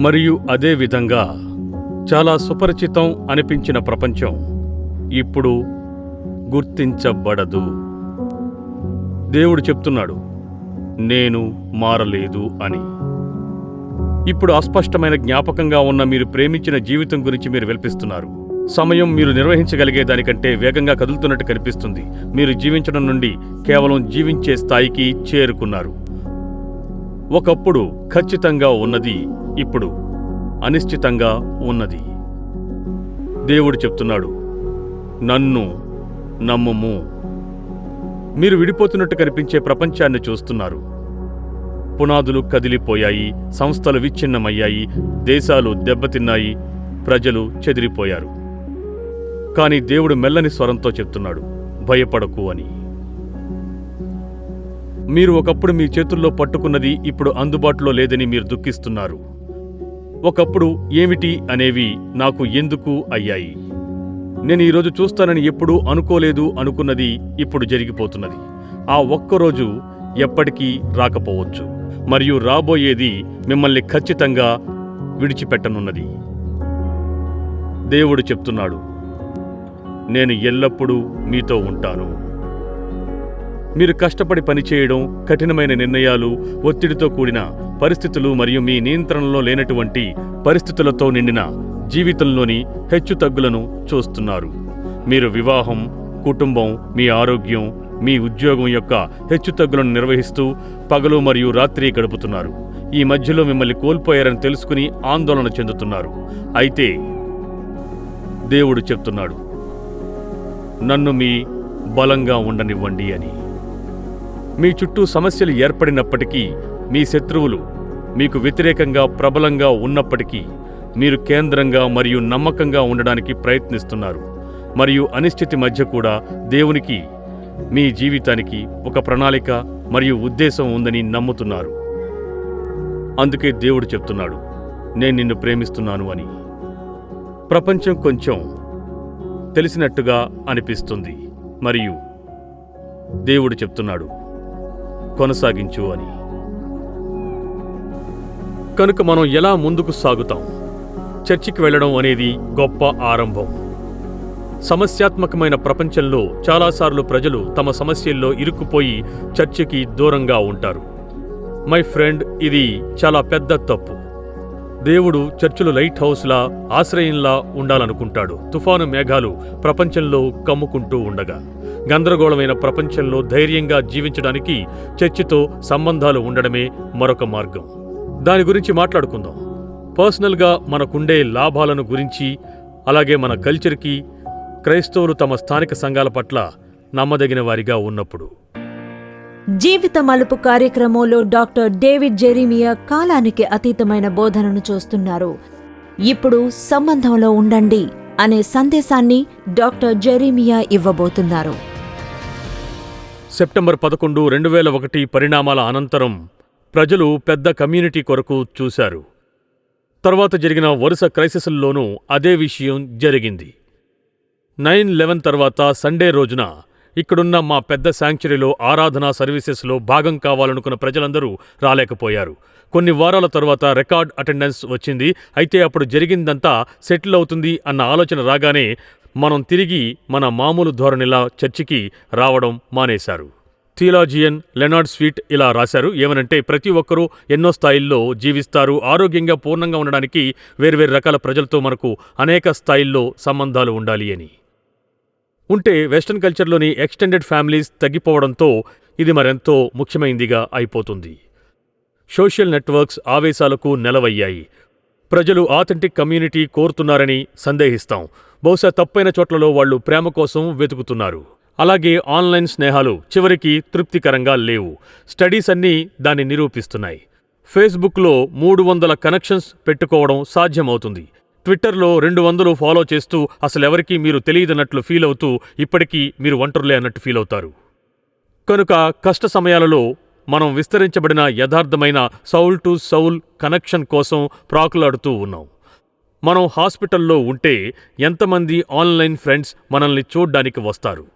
మరియు అదే విధంగా చాలా సుపరిచితం అనిపించిన ప్రపంచం ఇప్పుడు గుర్తించబడదు. దేవుడు చెప్తున్నాడు నేను మారలేదు అని. ఇప్పుడు అస్పష్టమైన జ్ఞాపకంగా ఉన్న మీరు ప్రేమించిన జీవితం గురించి మీరు వెల్పిస్తున్నారు. సమయం మీరు నిర్వహించగలిగే దానికంటే వేగంగా కదులుతున్నట్టు కనిపిస్తుంది. మీరు జీవించడం నుండి కేవలం జీవించే స్థాయికి చేరుకున్నారు. ఒకప్పుడు ఖచ్చితంగా ఉన్నది ఇప్పుడు అనిశ్చితంగా ఉన్నది. దేవుడు చెప్తున్నాడు నన్ను నమ్ముము. మీరు విడిపోతున్నట్టు కనిపించే ప్రపంచాన్ని చూస్తున్నారు. పునాదులు కదిలిపోయాయి సంస్థలు విచ్ఛిన్నమయ్యాయి దేశాలు దెబ్బతిన్నాయి ప్రజలు చెదిరిపోయారు. కానీ దేవుడు మెల్లని స్వరంతో చెప్తున్నాడు భయపడకు అని. మీరు ఒకప్పుడు మీ చేతుల్లో పట్టుకున్నది ఇప్పుడు అందుబాటులో లేదని మీరు దుఃఖిస్తున్నారు. ఒకప్పుడు ఏమిటి అనేవి నాకు ఎందుకు అయ్యాయి? నేను ఈరోజు చూస్తానని ఎప్పుడూ అనుకోలేదు అనుకున్నది ఇప్పుడు జరిగిపోతున్నది. ఆ ఒక్కరోజు ఎప్పటికీ రాకపోవచ్చు. మరియు రాబోయేది మిమ్మల్ని ఖచ్చితంగా విడిచిపెట్టనున్నది. దేవుడు చెప్తున్నాడు నేను ఎల్లప్పుడూ మీతో ఉంటాను. మీరు కష్టపడి పనిచేయడం కఠినమైన నిర్ణయాలు ఒత్తిడితో కూడిన పరిస్థితులు మరియు మీ నియంత్రణలో లేనటువంటి పరిస్థితులతో నిండిన జీవితంలోని హెచ్చుతగ్గులను చూస్తున్నారు. మీరు వివాహం కుటుంబం మీ ఆరోగ్యం మీ ఉద్యోగం యొక్క హెచ్చుతగ్గులను నిర్వహిస్తూ పగలు మరియు రాత్రి గడుపుతున్నారు. ఈ మధ్యలో మిమ్మల్ని కోల్పోయారని తెలుసుకుని ఆందోళన చెందుతున్నారు. అయితే దేవుడు చెప్తున్నాడు నన్ను మీ బలంగా ఉండనివ్వండి అని. మీ చుట్టూ సమస్యలు ఏర్పడినప్పటికీ మీ శత్రువులు మీకు వ్యతిరేకంగా ప్రబలంగా ఉన్నప్పటికీ మీరు కేంద్రంగా మరియు నమ్మకంగా ఉండడానికి ప్రయత్నిస్తున్నారు. మరియు అనిశ్చితి మధ్య కూడా దేవునికి మీ జీవితానికి ఒక ప్రణాళిక మరియు ఉద్దేశం ఉందని నమ్ముతున్నారు. అందుకే దేవుడు చెప్తున్నాడు నేను నిన్ను ప్రేమిస్తున్నాను అని. ప్రపంచం కొంచెం తెలిసినట్టుగా అనిపిస్తుంది. మరియు దేవుడు చెప్తున్నాడు కొనసాగించు అని. కనుక మనం ఎలా ముందుకు సాగుతాం? చర్చికి వెళ్ళడం అనేది గొప్ప ఆరంభం. సమస్యాత్మకమైన ప్రపంచంలో చాలాసార్లు ప్రజలు తమ సమస్యల్లో ఇరుక్కుపోయి చర్చికి దూరంగా ఉంటారు. మై ఫ్రెండ్ ఇది చాలా పెద్ద తప్పు. దేవుడు చర్చిలు లైట్ హౌస్లా ఆశ్రయంలా ఉండాలనుకుంటాడు. తుఫాను మేఘాలు ప్రపంచంలో కమ్ముకుంటూ ఉండగా గందరగోళమైన ప్రపంచంలో ధైర్యంగా జీవించడానికి చర్చితో సంబంధాలు ఉండడమే మరొక మార్గం. దాని గురించి మాట్లాడుకుందాం. పర్సనల్గా మనకుండే లాభాలను గురించి అలాగే మన కల్చర్కి క్రైస్తవులు తమ స్థానిక సంఘాల పట్ల నమ్మదగిన వారిగా ఉన్నప్పుడు. జీవిత మలుపు కార్యక్రమంలో డాక్టర్ డేవిడ్ జెరీమియా కాలానికి అతీతమైన బోధనను చూస్తున్నారు. ఇప్పుడు సంబంధంలో ఉండండి అనే సందేశాన్ని డాక్టర్ జెరీమియా ఇవ్వబోతున్నారు. సెప్టెంబర్ పదకొండు రెండు వేల ఒకటి పరిణామాల అనంతరం ప్రజలు పెద్ద కమ్యూనిటీ కొరకు చూశారు. తర్వాత జరిగిన వరుస క్రైసిస్ల్లోనూ అదే విషయం జరిగింది. నైన్ లెవెన్ తర్వాత సండే రోజున ఇక్కడున్న మా పెద్ద శాంక్చురీలో ఆరాధనా సర్వీసెస్లో భాగం కావాలనుకున్న ప్రజలందరూ రాలేకపోయారు. కొన్ని వారాల తర్వాత రికార్డ్ అటెండెన్స్ వచ్చింది. అయితే అప్పుడు జరిగిందంతా సెటిల్ అవుతుంది అన్న ఆలోచన రాగానే మనం తిరిగి మన మామూలు ధోరణిలా చర్చికి రావడం మానేశారు. థియలాజియన్ లెనార్డ్ స్వీట్ ఇలా రాశారు. ఏమనంటే ప్రతి ఒక్కరూ ఎన్నో స్థాయిల్లో జీవిస్తారు. ఆరోగ్యంగా పూర్ణంగా ఉండడానికి వేర్వేరు రకాల ప్రజలతో మనకు అనేక స్థాయిల్లో సంబంధాలు ఉండాలి అని. ఉంటే వెస్టర్న్ కల్చర్లోని ఎక్స్టెండెడ్ ఫ్యామిలీస్ తగ్గిపోవడంతో ఇది మరెంతో ముఖ్యమైందిగా అయిపోతుంది. సోషల్ నెట్వర్క్స్ ఆవేశాలకు నెలవయ్యాయి. ప్రజలు ఆథెంటిక్ కమ్యూనిటీ కోరుతున్నారని సందేహిస్తాం. బహుశా తప్పైన చోట్లలో వాళ్ళు ప్రేమ కోసం వెతుకుతున్నారు. అలాగే ఆన్లైన్ స్నేహాలు చివరికి తృప్తికరంగా లేవు. స్టడీస్ అన్నీ దాన్ని నిరూపిస్తున్నాయి. ఫేస్బుక్లో మూడు వందల కనెక్షన్స్ పెట్టుకోవడం సాధ్యమవుతుంది. ట్విట్టర్లో రెండు వందలు ఫాలో చేస్తూ అసలెవరికీ మీరు తెలియదన్నట్లు ఫీల్ అవుతూ ఇప్పటికీ మీరు ఒంటరులే అన్నట్టు ఫీల్ అవుతారు. కనుక కష్ట సమయాలలో మనం విస్తరించబడిన యథార్థమైన సౌల్ టు సౌల్ కనెక్షన్ కోసం ప్రాకులాడుతూ ఉన్నాం. మనం హాస్పిటల్లో ఉంటే ఎంతమంది ఆన్లైన్ ఫ్రెండ్స్ మనల్ని చూడ్డానికి వస్తారు.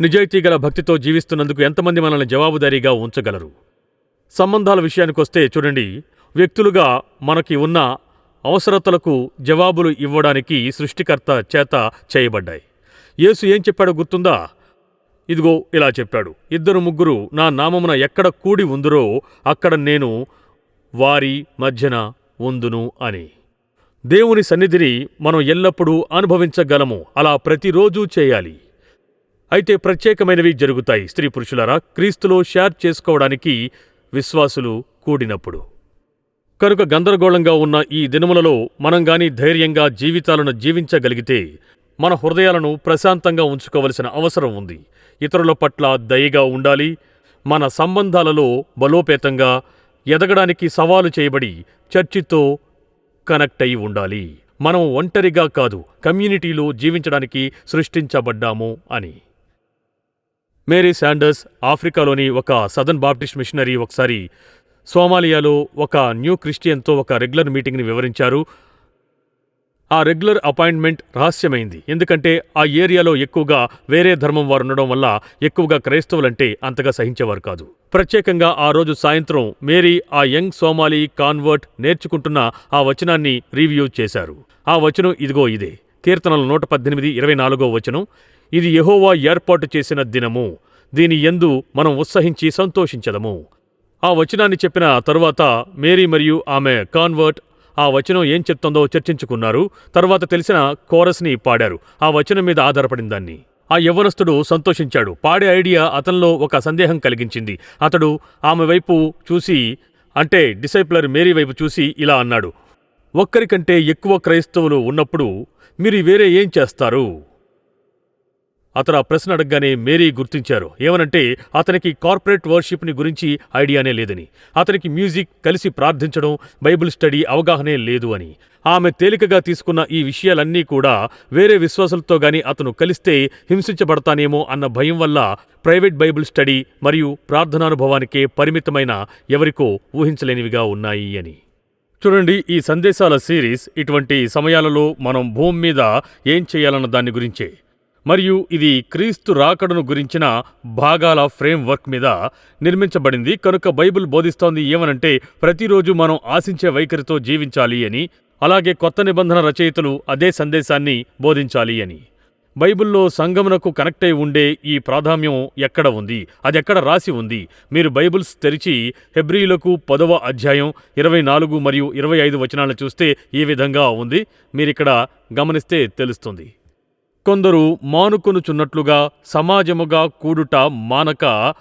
నిజాయితీ గల భక్తితో జీవిస్తున్నందుకు ఎంతమంది మనల్ని జవాబుదారీగా ఉంచగలరు? సంబంధాల విషయానికొస్తే చూడండి వ్యక్తులుగా మనకి ఉన్న అవసరతలకు జవాబులు ఇవ్వడానికి సృష్టికర్త చేత చేయబడ్డాయి. యేసు ఏం చెప్పాడో గుర్తుందా? ఇదిగో ఇలా చెప్పాడు. ఇద్దరు ముగ్గురు నా నామమున ఎక్కడ కూడి ఉందురో అక్కడ నేను వారి మధ్యన ఉందును అని. దేవుని సన్నిధిని మనం ఎల్లప్పుడూ అనుభవించగలము. అలా ప్రతిరోజూ చేయాలి. అయితే ప్రత్యేకమైనవి జరుగుతాయి. స్త్రీ పురుషులారా క్రీస్తులో షేర్ చేసుకోవడానికి విశ్వాసులు కూడినప్పుడు. కనుక గందరగోళంగా ఉన్న ఈ దినములలో మనం గాని ధైర్యంగా జీవితాలను జీవించగలిగితే మన హృదయాలను ప్రశాంతంగా ఉంచుకోవలసిన అవసరం ఉంది. ఇతరుల పట్ల దయగా ఉండాలి. మన సంబంధాలలో బలోపేతంగా ఎదగడానికి సవాలు చేయబడి చర్చితో కనెక్ట్ అయి ఉండాలి. మనం ఒంటరిగా కాదు కమ్యూనిటీలో జీవించడానికి సృష్టించబడ్డాము అని. మేరీ శాండర్స్ ఆఫ్రికాలోని ఒక సదర్న్ బాప్టిస్ట్ మిషనరీ ఒకసారి సోమాలియాలో ఒక న్యూ క్రిస్టియన్తో ఒక రెగ్యులర్ మీటింగ్ని వివరించారు. ఆ రెగ్యులర్ అపాయింట్మెంట్ రహస్యమైంది. ఎందుకంటే ఆ ఏరియాలో ఎక్కువగా వేరే ధర్మం వారు ఉండడం వల్ల ఎక్కువగా క్రైస్తవులంటే అంతగా సహించేవారు కాదు. ప్రత్యేకంగా ఆ రోజు సాయంత్రం మేరీ ఆ యంగ్ సోమాలి కాన్వర్ట్ నేర్చుకుంటున్న ఆ వచనాన్ని రివ్యూ చేశారు. ఆ వచనం ఇదిగో ఇదే. కీర్తనలు నూట పద్దెనిమిది ఇరవై నాలుగో వచనం. ఇది యహోవా ఏర్పాటు చేసిన దినము. దీని యందు మనం ఉత్సహించి సంతోషించదము. ఆ వచనాన్ని చెప్పిన తరువాత మేరీ మరియు ఆమె కాన్వర్ట్ ఆ వచనం ఏం చెప్తుందో చర్చించుకున్నారు. తర్వాత తెలిసిన కోరస్ని పాడారు. ఆ వచనం మీద ఆధారపడిన దాన్ని. ఆ యవ్వనస్తుడు సంతోషించాడు. పాడే ఐడియా అతనిలో ఒక సందేహం కలిగించింది. అతడు ఆమె వైపు చూసి అంటే డిసైప్లర్ మేరీ వైపు చూసి ఇలా అన్నాడు. ఒక్కరికంటే ఎక్కువ క్రైస్తవులు ఉన్నప్పుడు మీరు వేరే ఏం చేస్తారు? అతను ఆ ప్రశ్న అడగగానే మేరీ గుర్తించారు. ఏమనంటే అతనికి కార్పొరేట్ వర్షిప్ని గురించి ఐడియానే లేదని అతనికి మ్యూజిక్ కలిసి ప్రార్థించడం బైబిల్ స్టడీ అవగాహనే లేదు అని. ఆమె తేలికగా తీసుకున్న ఈ విషయాలన్నీ కూడా వేరే విశ్వాసులతో గాని అతను కలిస్తే హింసించబడతానేమో అన్న భయం వల్ల ప్రైవేట్ బైబిల్ స్టడీ మరియు ప్రార్థనానుభవానికే పరిమితమైన ఎవరికో ఊహించలేనివిగా ఉన్నాయి అని. చూడండి ఈ సందేశాల సిరీస్ ఇటువంటి సమయాలలో మనం భూమి మీద ఏం చేయాలన్న దాని గురించే. మరియు ఇది క్రీస్తు రాకడను గురించిన భాగాల ఫ్రేమ్వర్క్ మీద నిర్మించబడింది. కనుక బైబిల్ బోధిస్తోంది ఏమనంటే ప్రతిరోజు మనం ఆశించే వైఖరితో జీవించాలి అని అలాగే కొత్త నిబంధన రచయితలు అదే సందేశాన్ని బోధించాలి అని. బైబిల్లో సంగమునకు కనెక్ట్ అయి ఉండే ఈ ప్రాధాన్యం ఎక్కడ ఉంది? అది ఎక్కడ రాసి ఉంది? మీరు బైబిల్స్ తెరిచి హెబ్రియులకు పదవ అధ్యాయం ఇరవై నాలుగు మరియు ఇరవై ఐదు వచనాలను చూస్తే ఈ విధంగా ఉంది? మీరిక్కడ గమనిస్తే తెలుస్తుంది. కొందరు మానుకొనుచున్నట్లుగా సమాజముగా కూడుట మానక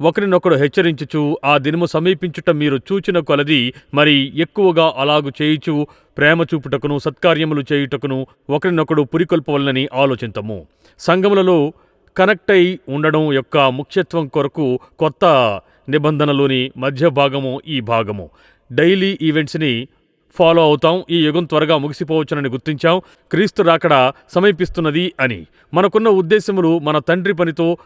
ఒకరినొకడు హెచ్చరించుచు ఆ దినము సమీపించుట మీరు చూచిన కొలది మరి ఎక్కువగా అలాగు చేయుచు ప్రేమ చూపుటకును సత్కార్యములు చేయుటకును ఒకరినొకడు పురికొల్పవలనని ఆలోచింతము. సంఘములలో కనెక్ట్ అయి ఉండడం యొక్క ముఖ్యత్వం కొరకు కొత్త నిబంధనలోని మధ్య భాగము ఈ భాగము. డైలీ ఈవెంట్స్ని ఫాలో అవుతాం ఈ యుగం త్వరగా ముగిసిపోవచ్చునని గుర్తించాం క్రీస్తు రాకడ సమీపిస్తున్నది అని. మనకున్న ఉద్దేశములు మన తండ్రి పనితో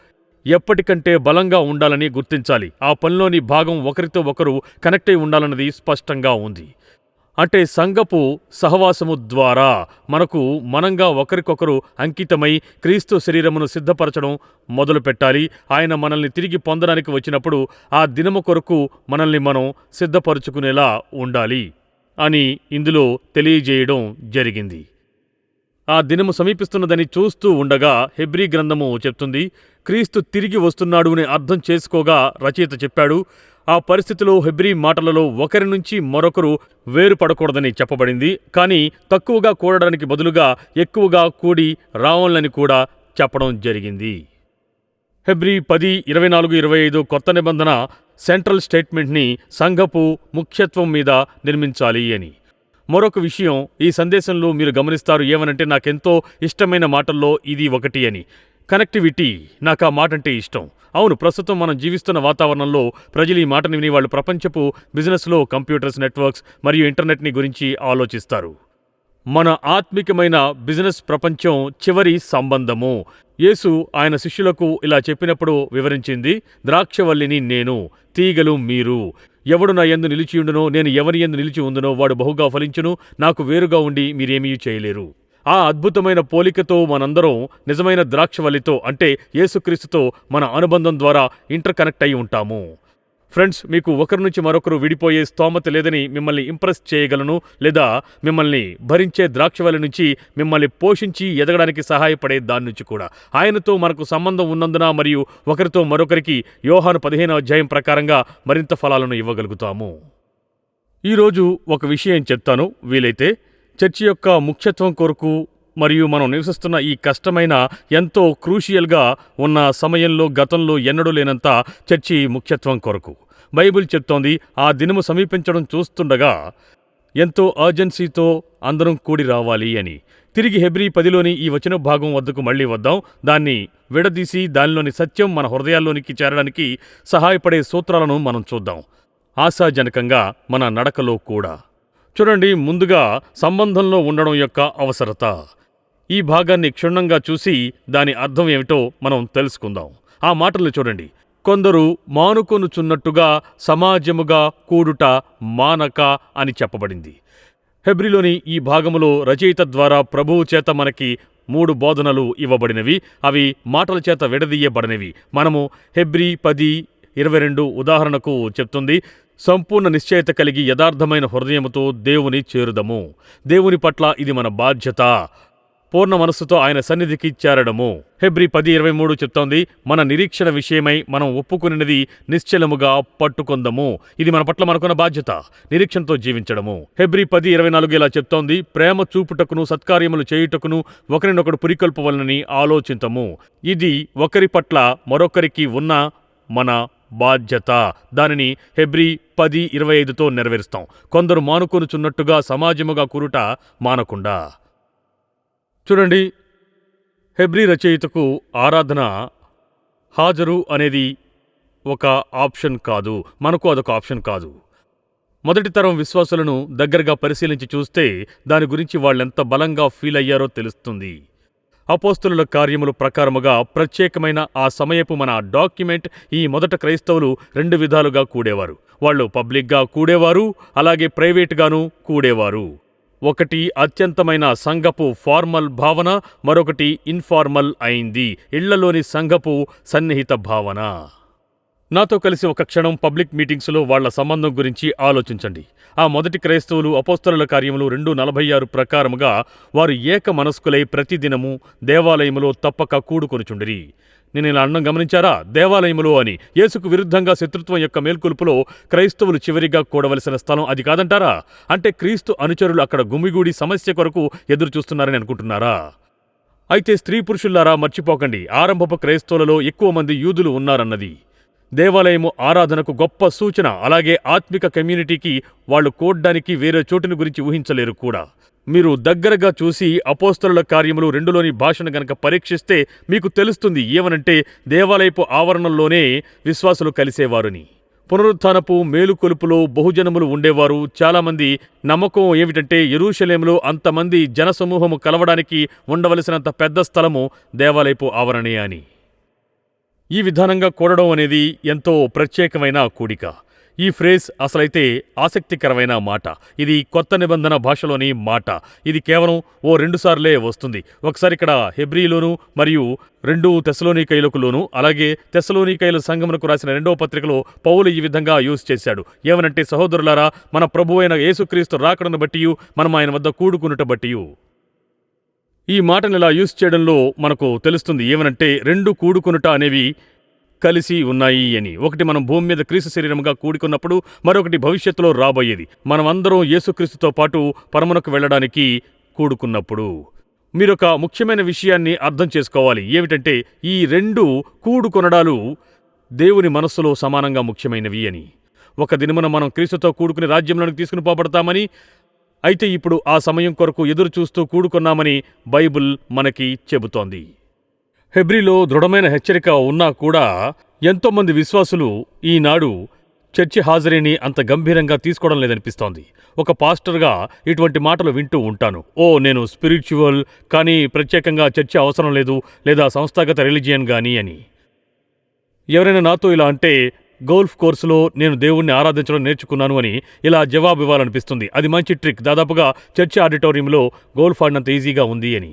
ఎప్పటికంటే బలంగా ఉండాలని గుర్తించాలి. ఆ పనిలోని భాగం ఒకరితో ఒకరు కనెక్ట్ అయి ఉండాలన్నది స్పష్టంగా ఉంది. అంటే సంఘపు సహవాసము ద్వారా మనకు మనంగా ఒకరికొకరు అంకితమై క్రీస్తు శరీరమును సిద్ధపరచడం మొదలుపెట్టాలి. ఆయన మనల్ని తిరిగి పొందడానికి వచ్చినప్పుడు ఆ దినము కొరకు మనల్ని మనం సిద్ధపరచుకునేలా ఉండాలి. అని ఇందులో తెలియజేయడం జరిగింది. ఆ దినము సమీపిస్తున్నదని చూస్తూ ఉండగా హెబ్రీ గ్రంథము చెప్తుంది క్రీస్తు తిరిగి వస్తున్నాడు అని అర్థం చేసుకోగా రచయిత చెప్పాడు. ఆ పరిస్థితిలో హెబ్రీ మాటలలో ఒకరి నుంచి మరొకరు వేరుపడకూడదని చెప్పబడింది. కానీ తక్కువగా కూడడానికి బదులుగా ఎక్కువగా కూడి రావాలని కూడా చెప్పడం జరిగింది. హెబ్రీ పది ఇరవై నాలుగు ఇరవై ఐదు కొత్త నిబంధన సెంట్రల్ స్టేట్మెంట్ని సంఘపు ముఖ్యత్వం మీద నిర్మించాలి అని. మరొక విషయం ఈ సందేశంలో మీరు గమనిస్తారు ఏమనంటే నాకెంతో ఇష్టమైన మాటల్లో ఇది ఒకటి అని. కనెక్టివిటీ నాకు ఆ మాట అంటే ఇష్టం. అవును ప్రస్తుతం మనం జీవిస్తున్న వాతావరణంలో ప్రజలు ఈ మాటని విని వాళ్ళు ప్రపంచపు బిజినెస్లో కంప్యూటర్స్ నెట్వర్క్స్ మరియు ఇంటర్నెట్ని గురించి ఆలోచిస్తారు. మన ఆత్మికమైన బిజినెస్ ప్రపంచం చివరి సంబంధము. యేసు ఆయన శిష్యులకు ఇలా చెప్పినప్పుడు వివరించింది ద్రాక్షవల్లిని నేను తీగలు మీరు. ఎవడు నా నిలిచి నిలిచియుండునో నేను ఎవరి ఎందు నిలిచి ఉందనో వాడు బహుగా ఫలించును నాకు వేరుగా ఉండి మీరేమీ చేయలేరు. ఆ అద్భుతమైన పోలికతో మనందరం నిజమైన ద్రాక్షవల్లితో అంటే యేసుక్రీస్తుతో మన అనుబంధం ద్వారా ఇంటర్ కనెక్ట్ అయి ఉంటాము. ఫ్రెండ్స్ మీకు ఒకరి నుంచి మరొకరు విడిపోయే స్తోమత లేదని మిమ్మల్ని ఇంప్రెస్ చేయగలను లేదా మిమ్మల్ని భరించే ద్రాక్షవల్లి నుంచి మిమ్మల్ని పోషించి ఎదగడానికి సహాయపడే దాని నుంచి కూడా. ఆయనతో మనకు సంబంధం ఉన్నందున మరియు ఒకరితో మరొకరికి యోహాను పదిహేను అధ్యాయం ప్రకారంగా మరింత ఫలాలను ఇవ్వగలుగుతాము. ఈరోజు ఒక విషయం చెప్తాను. వీలైతే చర్చి యొక్క ముఖ్యత్వం కొరకు మరియు మనం నివసిస్తున్న ఈ కష్టమైన ఎంతో క్రూషియల్గా ఉన్న సమయంలో గతంలో ఎన్నడూ లేనంత చర్చి ముఖ్యత్వం కొరకు. బైబిల్ చెప్తోంది. ఆ దినము సమీపించడం చూస్తుండగా ఎంతో అర్జెన్సీతో అందరం కూడి రావాలి అని. తిరిగి హెబ్రీ పదిలోని ఈ వచన భాగం వద్దకు మళ్ళీ వద్దాం. దాన్ని విడదీసి దానిలోని సత్యం మన హృదయాల్లోనికి చేరడానికి సహాయపడే సూత్రాలను మనం చూద్దాం. ఆశాజనకంగా మన నడకలో కూడా. చూడండి ముందుగా సంబంధంలో ఉండడం యొక్క అవసరత. ఈ భాగాన్ని క్షుణ్ణంగా చూసి దాని అర్థం ఏమిటో మనం తెలుసుకుందాం. ఆ మాటలు చూడండి. కొందరు మానుకొనుచున్నట్టుగా సమాజముగా కూడుట మానక అని చెప్పబడింది. హెబ్రిలోని ఈ భాగములో రచయిత ద్వారా ప్రభువు చేత మనకి మూడు బోధనలు ఇవ్వబడినవి. అవి మాటల చేత విడదీయబడినవి. మనము హెబ్రి పది ఇరవై రెండు ఉదాహరణకు చెప్తుంది సంపూర్ణ నిశ్చయత కలిగి యథార్థమైన హృదయముతో దేవుని చేరుదము. దేవుని పట్ల ఇది మన బాధ్యత. పూర్ణ మనస్సుతో ఆయన సన్నిధికి చేరడము. హెబ్రి పది ఇరవై మూడు చెప్తోంది మన నిరీక్షణ విషయమై మనం ఒప్పుకునినది నిశ్చలముగా పట్టుకొందము. ఇది మన పట్ల మనకున్న బాధ్యత నిరీక్షణతో జీవించడము. హెబ్రి పది ఇరవై నాలుగు ఇలా చెప్తోంది ప్రేమ చూపుటకును సత్కార్యములు చేయుటకును ఒకరినొకడు పురికొల్పవలనని ఆలోచించము ఇది ఒకరి పట్ల మరొకరికి ఉన్న మన బాధ్యత. దానిని హెబ్రి పది ఇరవై ఐదుతో నెరవేరుస్తాం. కొందరు మానుకొనుచున్నట్టుగా సమాజముగా కూరుట మానకుండా. చూడండి. హెబ్రీ రచయితకు ఆరాధన హాజరు అనేది ఒక ఆప్షన్ కాదు. మనకు అదొక ఆప్షన్ కాదు. మొదటి తరం విశ్వాసులను దగ్గరగా పరిశీలించి చూస్తే దాని గురించి వాళ్ళెంత బలంగా ఫీల్ అయ్యారో తెలుస్తుంది. అపోస్తుల కార్యములు ప్రకారముగా ప్రత్యేకమైన ఆ సమయపు మన డాక్యుమెంట్ ఈ మొదట క్రైస్తవులు రెండు విధాలుగా కూడేవారు. వాళ్ళు పబ్లిక్గా కూడేవారు అలాగే ప్రైవేట్గాను కూడేవారు. ఒకటి అత్యంతమైన సంఘపు ఫార్మల్ భావన మరొకటి ఇన్ఫార్మల్ అయింది. ఇళ్ళలోని సంఘపు సన్నిహిత భావన. నాతో కలిసి ఒక క్షణం పబ్లిక్ మీటింగ్స్లో వాళ్ళ సంబంధం గురించి ఆలోచించండి. ఆ మొదటి క్రైస్తవులు అపోస్తలుల కార్యములు రెండు నలభై ఆరు ప్రకారముగా వారు ఏక మనస్కులై ప్రతిదినము దేవాలయములో తప్పక కూడుకొనుచుండిరి. నేను ఇలా అన్నం గమనించారా? దేవాలయములో అని. యేసుకు విరుద్ధంగా శత్రుత్వం యొక్క మేల్కొలుపులో క్రైస్తవులు చివరిగా కూడవలసిన స్థలం అది కాదంటారా? అంటే క్రీస్తు అనుచరులు అక్కడ గుమిగూడి సమస్య కొరకు ఎదురు చూస్తున్నారని అనుకుంటున్నారా? అయితే స్త్రీ పురుషుల్లారా మర్చిపోకండి. ఆరంభపు క్రైస్తవులలో ఎక్కువ మంది యూదులు ఉన్నారన్నది. దేవాలయము ఆరాధనకు గొప్ప సూచన. అలాగే ఆత్మిక కమ్యూనిటీకి వాళ్ళు కూడడానికి వేరే చోటుని గురించి ఊహించలేరు కూడా. మీరు దగ్గరగా చూసి అపోస్తలుల కార్యములు రెండులోని భాషను గనక పరీక్షిస్తే మీకు తెలుస్తుంది ఏమనంటే దేవాలయపు ఆవరణంలోనే విశ్వాసులు కలిసేవారుని. పునరుత్నపు మేలుకొలుపులో బహుజనములు ఉండేవారు. చాలామంది నమ్మకం ఏమిటంటే ఎరూషలేములో అంతమంది జనసమూహము కలవడానికి ఉండవలసినంత పెద్ద స్థలము దేవాలయపు ఆవరణే అని. ఈ విధానంగా కూడడం అనేది ఎంతో ప్రత్యేకమైన కూడిక. ఈ ఫ్రేజ్ అసలైతే ఆసక్తికరమైన మాట. ఇది కొత్త నిబంధన భాషలోని మాట. ఇది కేవలం ఓ రెండుసార్లే వస్తుంది. ఒకసారి ఇక్కడ హెబ్రిలోను మరియు రెండు తెసలోనికైలకులోను అలాగే తెసలోనికైల సంఘమునకు రాసిన రెండవ పత్రికలో పౌలు ఈ విధంగా యూజ్ చేశాడు. ఏమనంటే సహోదరులారా మన ప్రభు అయిన యేసుక్రీస్తు రాకడను బట్టి మనం ఆయన వద్ద కూడుకునుట బట్టి ఈ మాటను ఇలా యూజ్ చేయడంలో మనకు తెలుస్తుంది ఏమనంటే రెండు కూడుకునుట అనేవి కలిసి ఉన్నాయి అని. ఒకటి మనం భూమి మీద క్రీస్తు శరీరముగా కూడుకున్నప్పుడు మరొకటి భవిష్యత్తులో రాబోయేది. మనమందరం యేసుక్రీస్తుతో పాటు పరమునకు వెళ్ళడానికి కూడుకున్నప్పుడు. మీరొక ముఖ్యమైన విషయాన్ని అర్థం చేసుకోవాలి. ఏమిటంటే ఈ రెండు కూడుకొనడాలు దేవుని మనస్సులో సమానంగా ముఖ్యమైనవి అని. ఒక దినమున మనం క్రీస్తుతో కూడుకుని రాజ్యంలోనికి తీసుకుని పోబడతామని అయితే ఇప్పుడు ఆ సమయం కొరకు ఎదురు చూస్తూ కూడుకున్నామని బైబుల్ మనకి చెబుతోంది. హెబ్రిలో దృఢమైన హెచ్చరిక ఉన్నా కూడా ఎంతోమంది విశ్వాసులు ఈనాడు చర్చి హాజరీని అంత గంభీరంగా తీసుకోవడం లేదనిపిస్తోంది. ఒక పాస్టర్గా ఇటువంటి మాటలు వింటూ ఉంటాను. ఓ నేను స్పిరిచువల్ కానీ ప్రత్యేకంగా చర్చ అవసరం లేదు లేదా సంస్థాగత రిలిజియన్ కానీ అని. ఎవరైనా నాతో ఇలా అంటే గోల్ఫ్ కోర్సులో నేను దేవుణ్ణి ఆరాధించడం నేర్చుకున్నాను అని ఇలా జవాబు ఇవ్వాలనిపిస్తుంది. అది మంచి ట్రిక్. దాదాపుగా చర్చి ఆడిటోరియంలో గోల్ఫ్ ఆడినంత ఈజీగా ఉంది అని.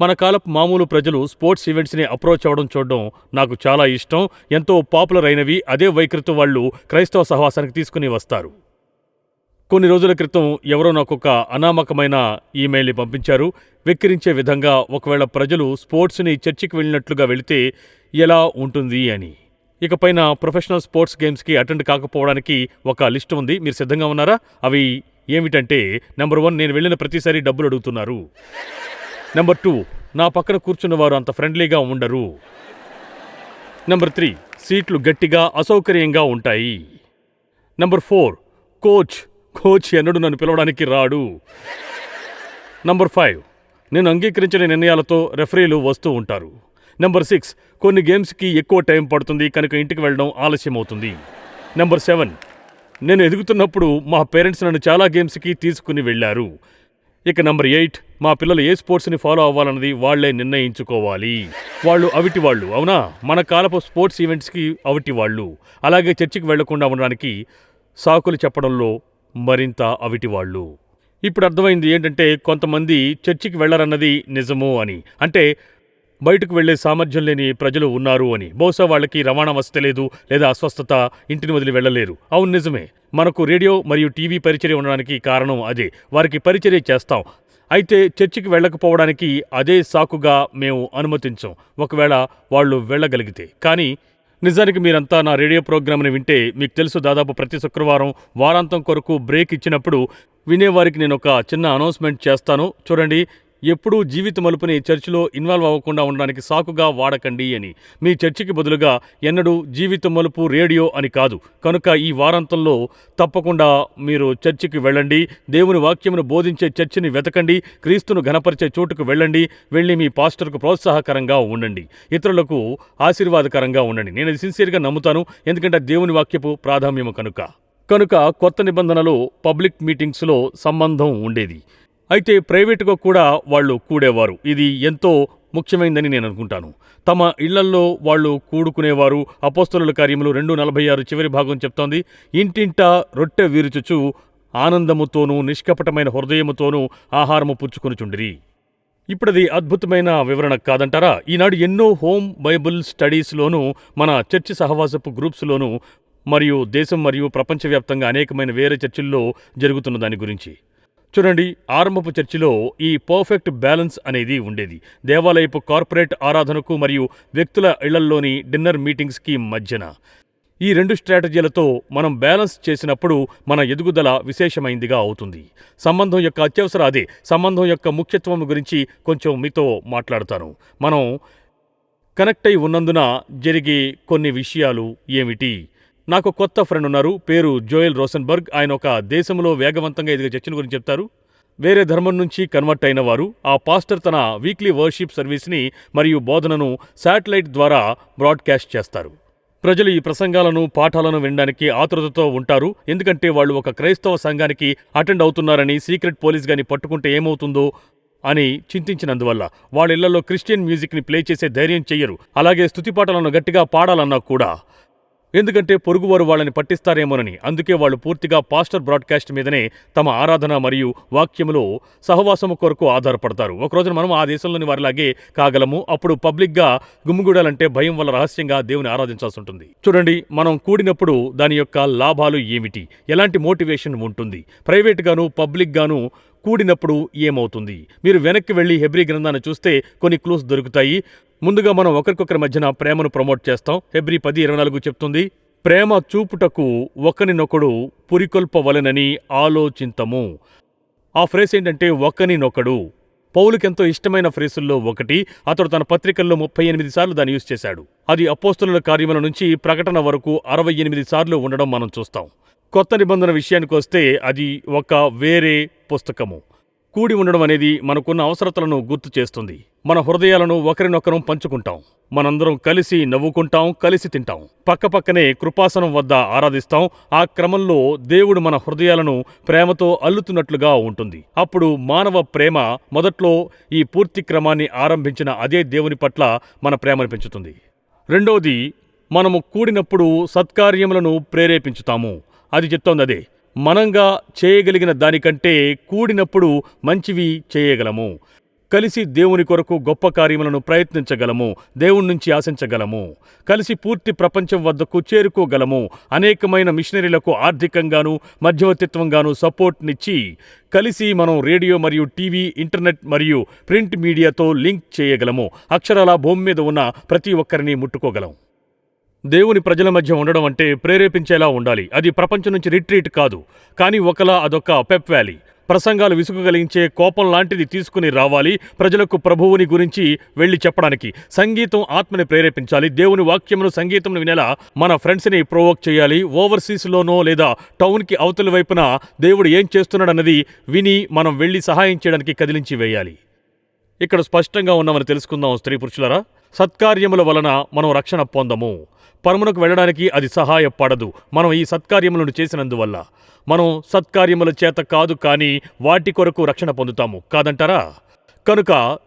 మన కాలపు మామూలు ప్రజలు స్పోర్ట్స్ ఈవెంట్స్ని అప్రోచ్ అవ్వడం చూడడం నాకు చాలా ఇష్టం. ఎంతో పాపులర్ అయినవి అదే వైఖరితో వాళ్ళు క్రైస్తవ సహవాసానికి తీసుకుని వస్తారు. కొన్ని రోజుల క్రితం ఎవరో నాకు ఒక అనామకమైన ఈమెయిల్ని పంపించారు. వెక్కిరించే విధంగా ఒకవేళ ప్రజలు స్పోర్ట్స్ని చర్చికి వెళ్ళినట్లుగా వెళితే ఎలా ఉంటుంది అని. ఇకపైన ప్రొఫెషనల్ స్పోర్ట్స్ గేమ్స్కి అటెండ్ కాకపోవడానికి ఒక లిస్ట్ ఉంది. మీరు సిద్ధంగా ఉన్నారా? అవి ఏమిటంటే నెంబర్ వన్ నేను వెళ్ళిన ప్రతిసారి డబ్బులు అడుగుతున్నారు. నెంబర్ టూ నా పక్కన కూర్చున్న వారు అంత ఫ్రెండ్లీగా ఉండరు. నెంబర్ త్రీ సీట్లు గట్టిగా అసౌకర్యంగా ఉంటాయి. నెంబర్ ఫోర్ కోచ్ కోచ్ ఎన్నడూ నన్ను పిలవడానికి రాడు. నంబర్ ఫైవ్ నేను అంగీకరించిన నిర్ణయాలతో రెఫరీలు వస్తూ ఉంటారు. నెంబర్ సిక్స్ కొన్ని గేమ్స్కి ఎక్కువ టైం పడుతుంది కనుక ఇంటికి వెళ్ళడం ఆలస్యం అవుతుంది నెంబర్ సెవెన్ నేను ఎదుగుతున్నప్పుడు మా పేరెంట్స్ నన్ను చాలా గేమ్స్కి తీసుకుని వెళ్ళారు. ఇక నంబర్ ఎయిట్ మా పిల్లలు ఏ స్పోర్ట్స్ని ఫాలో అవ్వాలన్నది వాళ్ళే నిర్ణయించుకోవాలి. వాళ్ళు అవిటి వాళ్ళు అవునా? మన కాలపు స్పోర్ట్స్ ఈవెంట్స్కి అవిటి వాళ్ళు. అలాగే చర్చికి వెళ్ళకుండా ఉండడానికి సాకులు చెప్పడంలో మరింత అవిటి వాళ్ళు. ఇప్పుడు అర్థమైంది ఏంటంటే కొంతమంది చర్చికి వెళ్ళరన్నది నిజము అని. అంటే బయటకు వెళ్ళే సామర్థ్యం లేని ప్రజలు ఉన్నారు అని. బహుశా వాళ్ళకి రవాణా వసతి లేదు లేదా అస్వస్థత ఇంటిని వదిలి వెళ్ళలేరు. అవును నిజమే. మనకు రేడియో మరియు టీవీ పరిచర్య ఉండడానికి కారణం అదే. వారికి పరిచర్య చేస్తాం. అయితే చర్చికి వెళ్ళకపోవడానికి అదే సాకుగా మేము అనుమతించం. ఒకవేళ వాళ్ళు వెళ్ళగలిగితే. కానీ నిజానికి మీరంతా నా రేడియో ప్రోగ్రామ్ని వింటే మీకు తెలుసు దాదాపు ప్రతి శుక్రవారం వారాంతం కొరకు బ్రేక్ ఇచ్చినప్పుడు వినేవారికి నేను ఒక చిన్న అనౌన్స్మెంట్ చేస్తాను. చూడండి. ఎప్పుడూ జీవిత మలుపుని చర్చిలో ఇన్వాల్వ్ అవ్వకుండా ఉండడానికి సాకుగా వాడకండి అని. మీ చర్చికి బదులుగా ఎన్నడూ జీవిత మలుపు రేడియో అని కాదు. కనుక ఈ వారాంతంలో తప్పకుండా మీరు చర్చికి వెళ్ళండి. దేవుని వాక్యమును బోధించే చర్చిని వెతకండి. క్రీస్తును ఘనపరిచే చోటుకు వెళ్ళండి. వెళ్ళి మీ పాస్టర్కు ప్రోత్సాహకరంగా ఉండండి. ఇతరులకు ఆశీర్వాదకరంగా ఉండండి. నేను సిన్సియర్గా నమ్ముతాను. ఎందుకంటే దేవుని వాక్యపు ప్రాధాన్యము కనుక. కనుక కొత్త నిబంధనలో పబ్లిక్ మీటింగ్స్లో సంబంధం ఉండేది. అయితే ప్రైవేటుగా కూడా వాళ్ళు కూడేవారు. ఇది ఎంతో ముఖ్యమైందని నేను అనుకుంటాను. తమ ఇళ్ళల్లో వాళ్ళు కూడుకునేవారు. అపోస్తలుల కార్యములు రెండు నలభై ఆరు చివరి భాగం చెప్తోంది. ఇంటింటా రొట్టె వీరుచుచు ఆనందముతోనూ నిష్కపటమైన హృదయముతోనూ ఆహారము పుచ్చుకొనుచుండిరి. ఇప్పుడది అద్భుతమైన వివరణ కాదంటారా? ఈనాడు ఎన్నో హోమ్ బైబుల్ స్టడీస్లోనూ మన చర్చి సహవాసపు గ్రూప్స్లోనూ మరియు దేశం మరియు ప్రపంచవ్యాప్తంగా అనేకమైన వేరే చర్చిల్లో జరుగుతున్న దాని గురించి. చూడండి ఆరంభపు చర్చిలో ఈ పర్ఫెక్ట్ బ్యాలెన్స్ అనేది ఉండేది. దేవాలయపు కార్పొరేట్ ఆరాధనకు మరియు వ్యక్తుల ఇళ్ళల్లోని డిన్నర్ మీటింగ్స్కి మధ్యన. ఈ రెండు స్ట్రాటజీలతో మనం బ్యాలెన్స్ చేసినప్పుడు మన ఎదుగుదల విశేషమైందిగా అవుతుంది. సంబంధం యొక్క అత్యవసర అదే సంబంధం యొక్క ముఖ్యత్వం గురించి కొంచెం మీతో మాట్లాడతాను. మనం కనెక్ట్ అయి ఉన్నందున జరిగే కొన్ని విషయాలు ఏమిటి? నాకు కొత్త ఫ్రెండ్ ఉన్నారు. పేరు జోయల్ రోసన్బర్గ్. ఆయన ఒక దేశంలో వేగవంతంగా ఎదిగే చర్చను గురించి చెప్తారు. వేరే ధర్మం నుంచి కన్వర్ట్ అయిన వారు. ఆ పాస్టర్ తన వీక్లీ వర్షిప్ సర్వీస్ని మరియు బోధనను శాటిలైట్ ద్వారా బ్రాడ్కాస్ట్ చేస్తారు. ప్రజలు ఈ ప్రసంగాలను పాఠాలను వినడానికి ఆతురతతో ఉంటారు. ఎందుకంటే వాళ్ళు ఒక క్రైస్తవ సంఘానికి అటెండ్ అవుతున్నారని సీక్రెట్ పోలీస్ గాని పట్టుకుంటే ఏమవుతుందో అని చింతించినందువల్ల వాళ్ళ ఇళ్ళలో క్రిస్టియన్ మ్యూజిక్ని ప్లే చేసే ధైర్యం చెయ్యరు. అలాగే స్తుతి పాటలను గట్టిగా పాడాలన్నా కూడా ఎందుకంటే పొరుగువారు వాళ్ళని పట్టిస్తారేమోనని. అందుకే వాళ్ళు పూర్తిగా పాస్టర్ బ్రాడ్కాస్ట్ మీదనే తమ ఆరాధన మరియు వాక్యములో సహవాసము కొరకు ఆధారపడతారు. ఒకరోజు మనం ఆ దేశంలోని వారిలాగే కాగలము. అప్పుడు పబ్లిక్గా గుమ్మిగూడాలంటే భయం వల్ల రహస్యంగా దేవుని ఆరాధించాల్సి ఉంటుంది. చూడండి మనం కూడినప్పుడు దాని యొక్క లాభాలు ఏమిటి? ఎలాంటి మోటివేషన్ ఉంటుంది? ప్రైవేట్గాను పబ్లిక్గాను కూడినప్పుడు ఏమవుతుంది? మీరు వెనక్కి వెళ్ళి హెబ్రీ గ్రంథాన్ని చూస్తే కొన్ని క్లూస్ దొరుకుతాయి. ముందుగా మనం ఒకరికొకరి మధ్యన ప్రేమను ప్రమోట్ చేస్తాం. ఫిబ్రి పది ఇరవై నాలుగు చెప్తుంది ప్రేమ చూపుటకు ఒకరినొకడు పురికొల్పవలెనని ఆలోచింతము. ఆ ఫ్రేస్ ఏంటంటే ఒకనినొకడు పౌలుకెంతో ఇష్టమైన ఫ్రేసుల్లో ఒకటి అతడు తన పత్రికల్లో ముప్పై ఎనిమిది సార్లు దాన్ని యూజ్ చేశాడు. అది అపోస్తుల కార్యముల నుంచి ప్రకటన వరకు అరవై ఎనిమిది సార్లు ఉండడం మనం చూస్తాం. కొత్త నిబంధన విషయానికి వస్తే అది ఒక వేరే పుస్తకము. కూడి ఉండడం అనేది మనకున్న అవసరతలను గుర్తు చేస్తుంది. మన హృదయాలను ఒకరినొకరం పంచుకుంటాం. మనందరం కలిసి నవ్వుకుంటాం కలిసి తింటాం. పక్కపక్కనే కృపాసనం వద్ద ఆరాధిస్తాం. ఆ క్రమంలో దేవుడు మన హృదయాలను ప్రేమతో అల్లుతున్నట్లుగా ఉంటుంది. అప్పుడు మానవ ప్రేమ మొదట్లో ఈ పూర్తి క్రమాన్ని ఆరంభించిన అదే దేవుని పట్ల మన ప్రేమను పెంచుతుంది. రెండవది మనము కూడినప్పుడు సత్కార్యములను ప్రేరేపించుతాము. అది చెప్తోంది అదే. మనంగా చేయగలిగిన దానికంటే కూడినప్పుడు మంచివి చేయగలము. కలిసి దేవుని కొరకు గొప్ప కార్యములను ప్రయత్నించగలము దేవుని నుంచి ఆశించగలము. కలిసి పూర్తి ప్రపంచం వద్దకు చేరుకోగలము. అనేకమైన మిషనరీలకు ఆర్థికంగాను మధ్యవర్తిత్వంగాను సపోర్ట్నిచ్చి కలిసి మనం రేడియో మరియు టీవీ ఇంటర్నెట్ మరియు ప్రింట్ మీడియాతో లింక్ చేయగలము. అక్షరాల భూమి మీద ఉన్న ప్రతి ఒక్కరిని ముట్టుకోగలం. దేవుని ప్రజల మధ్య ఉండడం అంటే ప్రేరేపించేలా ఉండాలి. అది ప్రపంచం నుంచి రిట్రీట్ కాదు. కానీ ఒకలా అదొక పెప్ వ్యాలీ. ప్రసంగాలు విసుగు కలిగించే కోపం లాంటిది తీసుకుని రావాలి. ప్రజలకు ప్రభువుని గురించి వెళ్ళి చెప్పడానికి. సంగీతం ఆత్మని ప్రేరేపించాలి. దేవుని వాక్యమును సంగీతం వినేలా మన ఫ్రెండ్స్ని ప్రొవోక్ చేయాలి. ఓవర్సీస్లోనో లేదా టౌన్కి అవతలి వైపున దేవుడు ఏం చేస్తున్నాడన్నది విని మనం వెళ్ళి సహాయం చేయడానికి కదిలించి వేయాలి. ఇక్కడ స్పష్టంగా ఉన్నామని తెలుసుకుందాం స్త్రీ పురుషులరా. సత్కార్యముల వలన మనం రక్షణ పొందము. పరమునకు వెళ్ళడానికి అది సహాయపడదు. మనం ఈ సత్కార్యములను చేసినందువల్ల. మనం సత్కార్యముల చేత కాదు కానీ వాటి కొరకు రక్షణ పొందుతాము. కాదంటారా? కనుక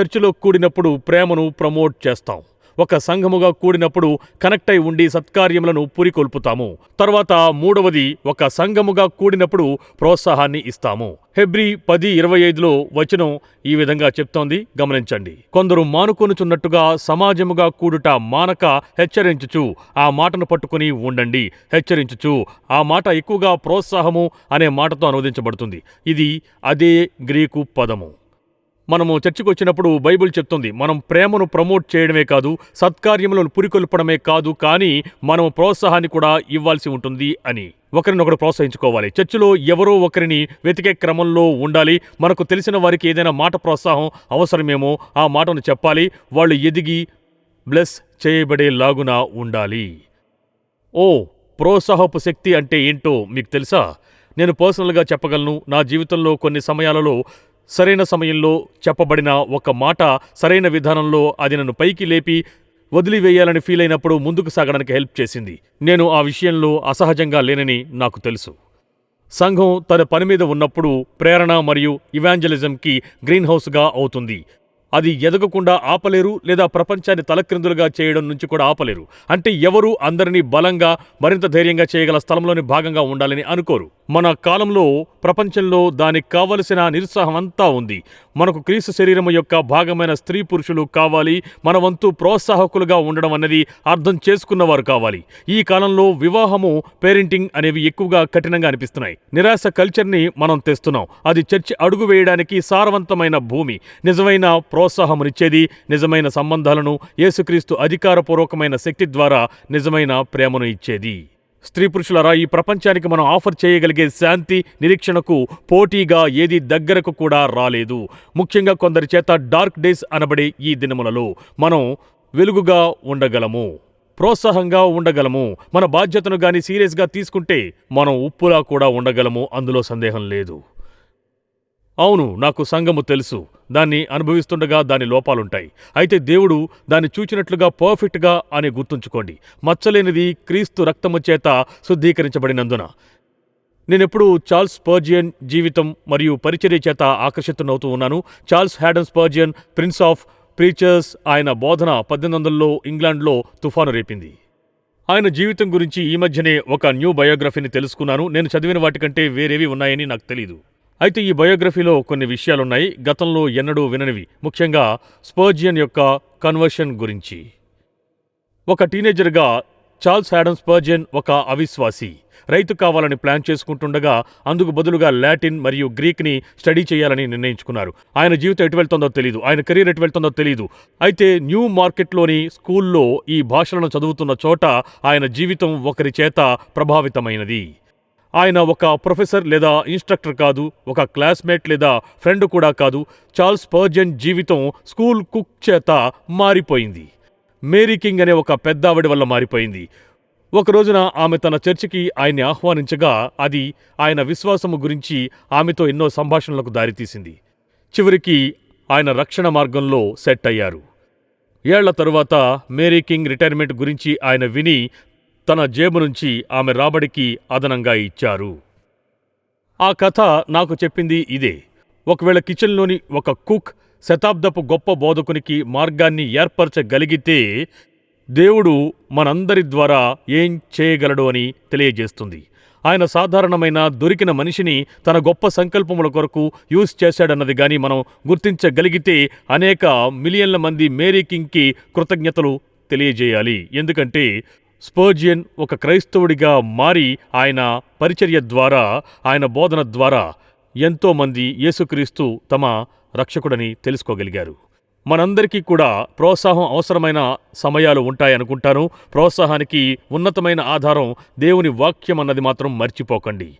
చర్చిలో కూడినప్పుడు ప్రేమను ప్రమోట్ చేస్తాం. ఒక సంఘముగా కూడినప్పుడు కనెక్ట్ అయి ఉండి సత్కార్యములను పురికొల్పుతాము. తర్వాత మూడవది ఒక సంఘముగా కూడినప్పుడు ప్రోత్సాహాన్ని ఇస్తాము. హెబ్రి పది ఇరవై ఐదులో వచనం ఈ విధంగా చెప్తోంది. గమనించండి. కొందరు మానుకొనుచున్నట్టుగా సమాజముగా కూడుట మానక హెచ్చరించుచు ఆ మాటను పట్టుకుని ఉండండి. హెచ్చరించుచు ఆ మాట ఎక్కువగా ప్రోత్సాహము అనే మాటతో అనువదించబడుతుంది. ఇది అదే గ్రీకు పదము. మనము చర్చికి వచ్చినప్పుడు బైబిల్ చెప్తుంది మనం ప్రేమను ప్రమోట్ చేయడమే కాదు సత్కార్యములను పురికొల్పడమే కాదు కానీ మనం ప్రోత్సాహాన్ని కూడా ఇవ్వాల్సి ఉంటుంది అని. ఒకరినొకరు ప్రోత్సహించుకోవాలి. చర్చిలో ఎవరో ఒకరిని వెతికే క్రమంలో ఉండాలి. మనకు తెలిసిన వారికి ఏదైనా మాట ప్రోత్సాహం అవసరమేమో ఆ మాటను చెప్పాలి. వాళ్ళు ఎదిగి బ్లెస్ చేయబడేలాగున ఉండాలి. ఓ ప్రోత్సాహపు శక్తి అంటే ఏంటో మీకు తెలుసా? నేను పర్సనల్గా చెప్పగలను. నా జీవితంలో కొన్ని సమయాలలో సరైన సమయంలో చెప్పబడిన ఒక మాట సరైన విధానంలో అది నన్ను పైకి లేపి వదిలివేయాలని ఫీల్ అయినప్పుడు ముందుకు సాగడానికి హెల్ప్ చేసింది. నేను ఆ విషయంలో అసహజంగా లేనని నాకు తెలుసు. సంఘం తన పని మీద ఉన్నప్పుడు ప్రేరణ మరియు ఇవాంజలిజంకి గ్రీన్ హౌస్గా అవుతుంది. అది ఎదగకుండా ఆపలేరు లేదా ప్రపంచాన్ని తలక్రిందులుగా చేయడం నుంచి కూడా ఆపలేరు. అంటే ఎవరూ అందరినీ బలంగా మరింత ధైర్యంగా చేయగల స్థలంలోని భాగంగా ఉండాలని అనుకోరు. మన కాలంలో ప్రపంచంలో దానికి కావలసిన నిరుత్సాహం అంతా ఉంది. మనకు క్రీస్తు శరీరము యొక్క భాగమైన స్త్రీ పురుషులు కావాలి మన వంతు ప్రోత్సాహకులుగా ఉండడం అన్నది అర్థం చేసుకున్నవారు కావాలి. ఈ కాలంలో వివాహము పేరెంటింగ్ అనేవి ఎక్కువగా కఠినంగా అనిపిస్తున్నాయి. నిరాశ కల్చర్ని మనం తెస్తున్నాం. అది చర్చి అడుగు వేయడానికి సారవంతమైన భూమి. నిజమైన ప్రోత్సాహమునిచ్చేది నిజమైన సంబంధాలను యేసుక్రీస్తు అధికారపూర్వకమైన శక్తి ద్వారా నిజమైన ప్రేమను ఇచ్చేది. స్త్రీ పురుషులరా ఈ ప్రపంచానికి మనం ఆఫర్ చేయగలిగే శాంతి నిరీక్షణకు పోటీగా ఏది దగ్గరకు కూడా రాలేదు. ముఖ్యంగా కొందరి చేత డార్క్ డేస్ అనబడే ఈ దినములలో మనం వెలుగుగా ఉండగలము ప్రోత్సాహంగా ఉండగలము మన బాధ్యతను గాని సీరియస్గా తీసుకుంటే మనం ఉప్పులా కూడా ఉండగలము అందులో సందేహం లేదు. అవును నాకు సంఘము తెలుసు. దాన్ని అనుభవిస్తుండగా దాని లోపాలుంటాయి. అయితే దేవుడు దాన్ని చూచినట్లుగా పర్ఫెక్ట్గా అని గుర్తుంచుకోండి. మచ్చలేనిది క్రీస్తు రక్తము చేత శుద్ధీకరించబడినందున. నేనెప్పుడు చార్ల్స్ స్పర్జియన్ జీవితం మరియు పరిచర్య చేత ఆకర్షితునవుతూ ఉన్నాను. Charles Haddon Spurgeon prince of preachers ఆయన బోధన పద్దెనిమిది వందల్లో ఇంగ్లాండ్లో తుఫాను రేపింది. ఆయన జీవితం గురించి ఈ మధ్యనే ఒక న్యూ బయోగ్రఫీని తెలుసుకున్నాను. నేను చదివిన వాటికంటే వేరేవి ఉన్నాయని నాకు తెలీదు. అయితే ఈ బయోగ్రఫీలో కొన్ని విషయాలున్నాయి. గతంలో ఎన్నడూ విననివి. ముఖ్యంగా స్పర్జియన్ యొక్క కన్వర్షన్ గురించి. ఒక టీనేజర్గా చార్ల్స్ హ్యాడన్ స్పర్జియన్ ఒక అవిశ్వాసి. రైతు కావాలని ప్లాన్ చేసుకుంటుండగా అందుకు బదులుగా లాటిన్ మరియు గ్రీక్ని స్టడీ చేయాలని నిర్ణయించుకున్నారు. ఆయన జీవితం ఎటు వెళ్తుందో తెలియదు ఆయన కెరీర్ ఎటు వెళ్తుందో తెలియదు అయితే న్యూ మార్కెట్లోని స్కూల్లో ఈ భాషలను చదువుతున్న చోట ఆయన జీవితం ఒకరి చేత ప్రభావితమైనది. ఆయన ఒక ప్రొఫెసర్ లేదా ఇన్స్ట్రక్టర్ కాదు ఒక క్లాస్మేట్ లేదా ఫ్రెండ్ కూడా కాదు. చార్ల్స్ పర్జన్ జీవితం స్కూల్ కుక్ చేత మారిపోయింది. మేరీ కింగ్ అనే ఒక పెద్దావిడ వల్ల మారిపోయింది. ఒక రోజున ఆమె తన చర్చికి ఆయన్ని ఆహ్వానించగా అది ఆయన విశ్వాసము గురించి ఆమెతో ఎన్నో సంభాషణలకు దారితీసింది. చివరికి ఆయన రక్షణ మార్గంలో సెట్ అయ్యారు. ఏళ్ళ తరువాత మేరీ కింగ్ రిటైర్మెంట్ గురించి ఆయన విని తన జేబు నుంచి ఆమె రాబడికి అదనంగా ఇచ్చారు. ఆ కథ నాకు చెప్పింది ఇదే. ఒకవేళ కిచెన్లోని ఒక కుక్ శతాబ్దపు గొప్ప బోధకునికి మార్గాన్ని ఏర్పరచగలిగితే దేవుడు మనందరి ద్వారా ఏం చేయగలడు అని తెలియజేస్తుంది. ఆయన సాధారణమైన దొరికిన మనిషిని తన గొప్ప సంకల్పముల కొరకు యూజ్ చేశాడన్నది కానీ మనం గుర్తించగలిగితే అనేక మిలియన్ల మంది మేరీ కింగ్కి కృతజ్ఞతలు తెలియజేయాలి. ఎందుకంటే స్పర్జియన్ ఒక క్రైస్తవుడిగా మారి ఆయన పరిచర్య ద్వారా ఆయన బోధన ద్వారా ఎంతోమంది యేసుక్రీస్తు తమ రక్షకుడని తెలుసుకోగలిగారు. మనందరికీ కూడా ప్రోత్సాహం అవసరమైన సమయాలు ఉంటాయనుకుంటాను. ప్రోత్సాహానికి ఉన్నతమైన ఆధారం దేవుని వాక్యం అన్నది మాత్రం మర్చిపోకండి.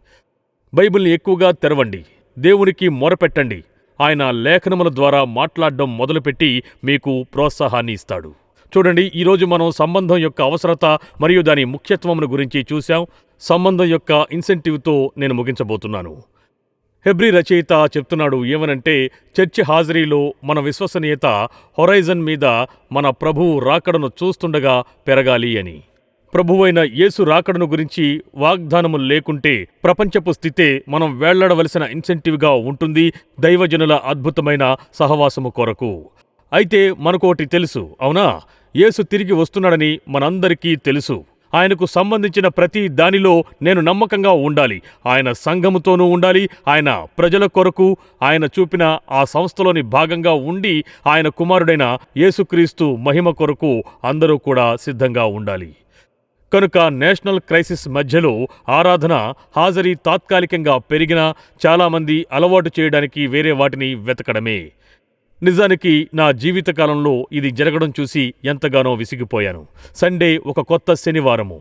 బైబిల్ని ఎక్కువగా తెరవండి. దేవునికి మొరపెట్టండి. ఆయన లేఖనముల ద్వారా మాట్లాడడం మొదలుపెట్టి మీకు ప్రోత్సాహాన్ని ఇస్తాడు. చూడండి ఈరోజు మనం సంబంధం యొక్క అవసరత మరియు దాని ముఖ్యత్వమును గురించి చూశాం. సంబంధం యొక్క ఇన్సెంటివ్తో నేను ముగించబోతున్నాను. హెబ్రి రచయిత చెప్తున్నాడు ఏమనంటే చర్చి హాజరీలో మన విశ్వసనీయత హొరైజన్ మీద మన ప్రభువు రాకడను చూస్తుండగా పెరగాలి అని. ప్రభువైన యేసు రాకడను గురించి వాగ్దానము లేకుంటే ప్రపంచపు స్థితే మనం వేళ్ళాడవలసిన ఇన్సెంటివ్గా ఉంటుంది దైవజనుల అద్భుతమైన సహవాసము కొరకు. అయితే మనకోటి తెలుసు అవునా? యేసు తిరిగి వస్తున్నాడని మనందరికీ తెలుసు. ఆయనకు సంబంధించిన ప్రతి దానిలో నేను నమ్మకంగా ఉండాలి. ఆయన సంఘముతోనూ ఉండాలి. ఆయన ప్రజల కొరకు ఆయన చూపిన ఆ సంస్థలోని భాగంగా ఉండి ఆయన కుమారుడైన యేసుక్రీస్తు మహిమ కొరకు అందరూ కూడా సిద్ధంగా ఉండాలి. కనుక నేషనల్ క్రైసిస్ మధ్యలో ఆరాధన హాజరీ తాత్కాలికంగా పెరిగినా చాలామంది అలవాటు చేయడానికి వేరే వాటిని వెతకడమే. నిజానికి నా జీవితకాలంలో ఇది జరగడం చూసి ఎంతగానో విసిగిపోయాను. సండే ఒక కొత్త శనివారము.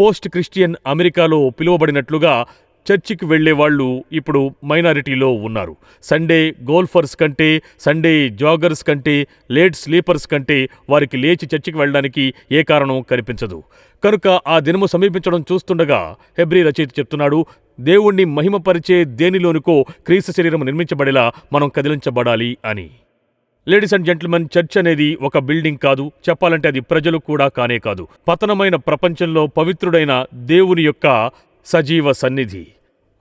పోస్ట్ క్రిస్టియన్ అమెరికాలో పిలువబడినట్లుగా చర్చికి వెళ్ళే వాళ్ళు ఇప్పుడు మైనారిటీలో ఉన్నారు. సండే గోల్ఫర్స్ కంటే సండే జాగర్స్ కంటే లేట్ స్లీపర్స్ కంటే వారికి లేచి చర్చికి వెళ్ళడానికి ఏ కారణం కనిపించదు. కనుక ఆ దినము సమీపించడం చూస్తుండగా హెబ్రి రచయిత చెప్తున్నాడు దేవుణ్ణి మహిమపరిచే దేనిలోనికో క్రీస్తు శరీరం నిర్మించబడేలా మనం కదిలించబడాలి అని. లేడీస్ అండ్ జెంటిల్మెన్ చర్చ్ అనేది ఒక బిల్డింగ్ కాదు. చెప్పాలంటే అది ప్రజలు కూడా కానే కాదు. పతనమైన ప్రపంచంలో పవిత్రుడైన దేవుని యొక్క సజీవ సన్నిధి.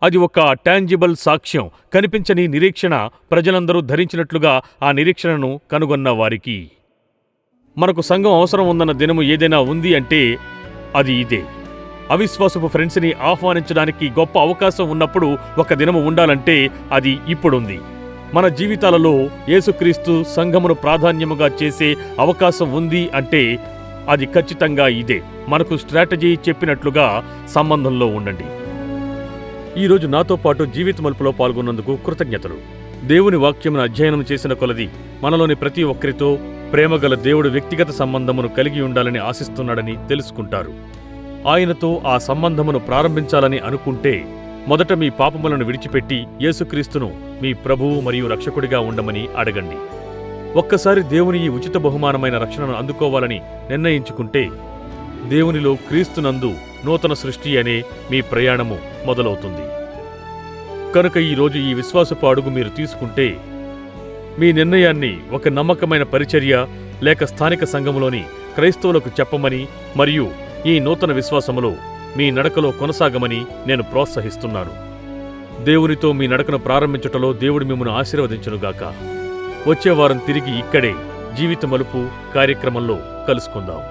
అది ఒక టాంజిబుల్ సాక్ష్యం. కనిపించని నిరీక్షణ ప్రజలందరూ ధరించినట్లుగా ఆ నిరీక్షణను కనుగొన్న వారికి. మనకు సంఘం అవసరం ఉందన్న దినము ఏదైనా ఉంది అంటే అది ఇదే. అవిశ్వాసపు ఫ్రెండ్స్ని ఆహ్వానించడానికి గొప్ప అవకాశం ఉన్నప్పుడు ఒక దినము ఉండాలంటే అది ఇప్పుడుంది. మన జీవితాలలో యేసుక్రీస్తు సంఘమును ప్రాధాన్యముగా చేసే అవకాశం ఉంది అంటే అది ఖచ్చితంగా ఇదే. మనకు స్ట్రాటజీ చెప్పినట్లుగా సంబంధంలో ఉండండి. ఈరోజు నాతో పాటు జీవిత మలుపులో పాల్గొన్నందుకు కృతజ్ఞతలు. దేవుని వాక్యమును అధ్యయనం చేసిన కొలది మనలోని ప్రతి ఒక్కరితో ప్రేమగల దేవుడు వ్యక్తిగత సంబంధమును కలిగి ఉండాలని ఆశిస్తున్నాడని తెలుసుకుంటారు. ఆయనతో ఆ సంబంధమును ప్రారంభించాలని అనుకుంటే మొదట మీ పాపములను విడిచిపెట్టి యేసుక్రీస్తును మీ ప్రభువు మరియు రక్షకుడిగా ఉండమని అడగండి. ఒక్కసారి దేవుని ఈ ఉచిత బహుమానమైన రక్షణను అందుకోవాలని నిర్ణయించుకుంటే దేవునిలో క్రీస్తునందు నూతన సృష్టి అనే మీ ప్రయాణము మొదలవుతుంది. కనుక ఈరోజు ఈ విశ్వాసపు అడుగు మీరు తీసుకుంటే మీ నిర్ణయాన్ని ఒక నమ్మకమైన పరిచర్య లేక స్థానిక సంఘములోని క్రైస్తవులకు చెప్పమని మరియు ఈ నూతన విశ్వాసములో మీ నడకలో కొనసాగమని నేను ప్రోత్సహిస్తున్నాను. దేవునితో మీ నడకను ప్రారంభించుటలో దేవుడు మిమ్మల్ని ఆశీర్వదించునుగాక. వచ్చే వారం తిరిగి ఇక్కడే జీవిత మలుపు కార్యక్రమంలో కలుసుకుందాం.